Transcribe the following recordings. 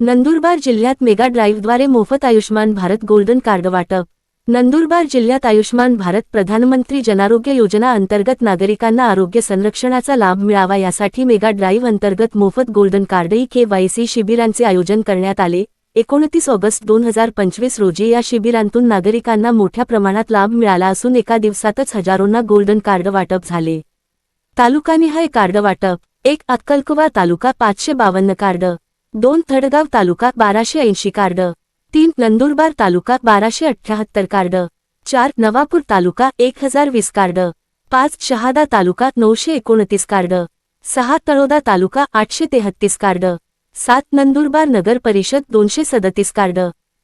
नंदुरबार जिल्ह्यात मेगा ड्राईव्हद्वारे मोफत Ayushman Bharat golden card वाटप. नंदुरबार जिल्ह्यात आयुष्मान भारत प्रधानमंत्री जनारोग्य योजना अंतर्गत नागरिकांना आरोग्य संरक्षणाचा लाभ मिळावा यासाठी मेगा ड्राईव्ह अंतर्गत मोफत golden card E K Y C शिबिरांचे आयोजन करण्यात आले. एकोणतीस ऑगस्ट दोन हजार पंचवीस रोजी या शिबिरांतून नागरिकांना मोठ्या प्रमाणात लाभ मिळाला असून एका दिवसातच हजारोंना गोल्डन कार्ड वाटप झाले. तालुकानिहाय कार्ड वाटप. एक अक्कलकुवा तालुका पाचशे बावन्न कार्ड. दोन थडगाव तालुका बाराशे ऐंशी कार्ड तीन नंदुरबार तालुका बाराशे अठ्ठ्याहत्तर कार्ड चार नवापूर तालुका एक हजार वीस कार्ड पाच शहादा तालुका नऊशे एकोणतीस कार्ड सहा तळोदा तालुका आठशे तेहत्तीस कार्ड सात नंदुरबार नगर परिषद दोनशे सदतीस कार्ड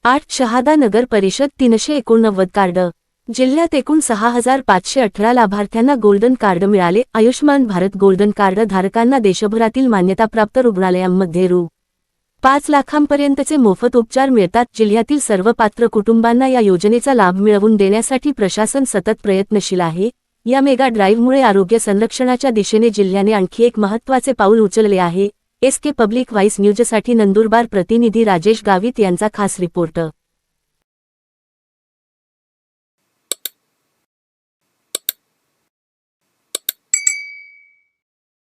आठ शहादा नगर परिषद तीनशे एकोणनव्वद कार्ड. जिल्ह्यात एकूण सहा हजार पाचशे अठरा लाभार्थ्यांना गोल्डन कार्ड मिळाले. आयुष्मान भारत गोल्डन कार्ड धारकांना देशभरातील मान्यताप्राप्त रुग्णालयांमध्ये रू. पाच लाखांपर्यंतचे मोफत उपचार मिळतात. जिल्ह्यातील सर्व पात्र कुटुंबांना या योजनेचा लाभ मिळवून देण्यासाठी प्रशासन सतत प्रयत्नशील आहे. या मेगा ड्राईव्हमुळे आरोग्य संरक्षणाच्या दिशेने जिल्ह्याने आणखी एक महत्त्वाचे पाऊल उचलले आहे. एस के पब्लिक व्हाईस न्यूजसाठी नंदुरबार प्रतिनिधी राजेश गावित यांचा खास रिपोर्ट.